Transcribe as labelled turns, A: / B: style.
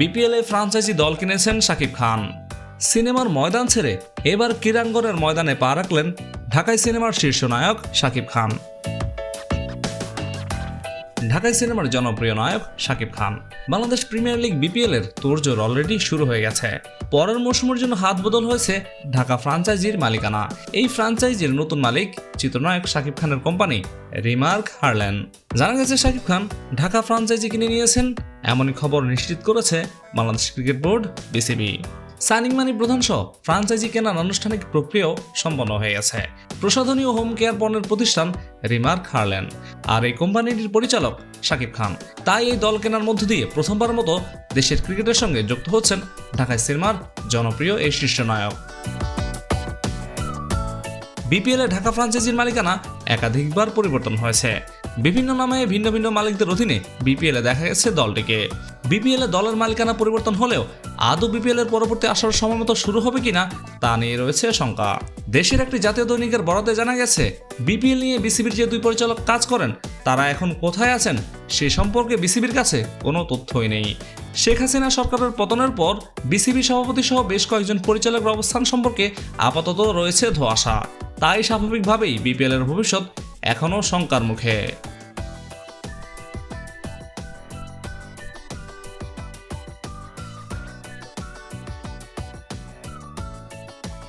A: BPL franchise দল কিনেছেন শাকিব খান। সিনেমার ময়দান ছেড়ে এবার ক্রীড়াঙ্গনের ময়দানে পা রাখলেন ঢাকায় সিনেমার শীর্ষ নায়ক শাকিব খান। ঢাকায় সিনেমার জনপ্রিয় নায়ক Shakib Khan. Bangladesh premier league BPL এর তোড়জোড় অলরেডি শুরু হয়ে গেছে। পরের মৌসুমের জন্য হাত বদল হয়েছে ঢাকা ফ্রাঞ্চাইজির মালিকানা। এই ফ্রাঞ্চাইজির নতুন মালিক চিত্রনায়ক শাকিব খানের কোম্পানি রিমার্ক হারল্যান জানা গেছে শাকিব খান ঢাকা ফ্রাঞ্চাইজি কিনে নিয়েছেন এমনই খবর নিশ্চিত করেছে Bangladesh cricket board, BCB. Signing money প্রধান সহ ফ্রাঞ্চাইজি কেনার আনুষ্ঠানিক প্রক্রিয়াও সম্পন্ন হয়ে গেছে। প্রসাধনী ও হোম কেয়ার পণ্যের প্রতিষ্ঠান রিমার্ক হারল্যান্ড আর এই কোম্পানিটির পরিচালক শাকিব খান। তাই এই দল কেনার মধ্য দিয়ে প্রথমবার মতো দেশের ক্রিকেটের সঙ্গে যুক্ত হচ্ছেন ঢাকায় সিনেমার জনপ্রিয় এই শীর্ষ নায়ক বিপিএল ঢাকা ফ্রাঞ্চাইজির মালিকানা একাধিকবার পরিবর্তন হয়েছে। বিভিন্ন নামে ভিন্ন ভিন্ন মালিকদের অধীনে বিপিএল দেখা গেছে দলটিকে। বিপিএল দলের মালিকানা পরিবর্তন হলেও আদৌ বিপিএল এর পরবর্তী আসার সময় মতো শুরু হবে কিনা তা নিয়ে রয়েছে শঙ্কা। দেশের একটি জাতীয় দৈনিকের বরাতে জানা গেছে বিপিএল নিয়ে বিসিবির যে দুই পরিচালক কাজ করেন, তারা এখন কোথায় আছেন সে সম্পর্কে বিসিবির কাছে কোনো তথ্যই নেই। শেখ হাসিনা সরকারের পতনের পর বিসিবি সভাপতি সহ বেশ কয়েকজন পরিচালকের অবস্থান সম্পর্কে আপাতত রয়েছে ধোঁয়াশা। তাই স্বাভাবিকভাবেই বিপিএল এর ভবিষ্যৎ এখনও শঙ্কার মুখে।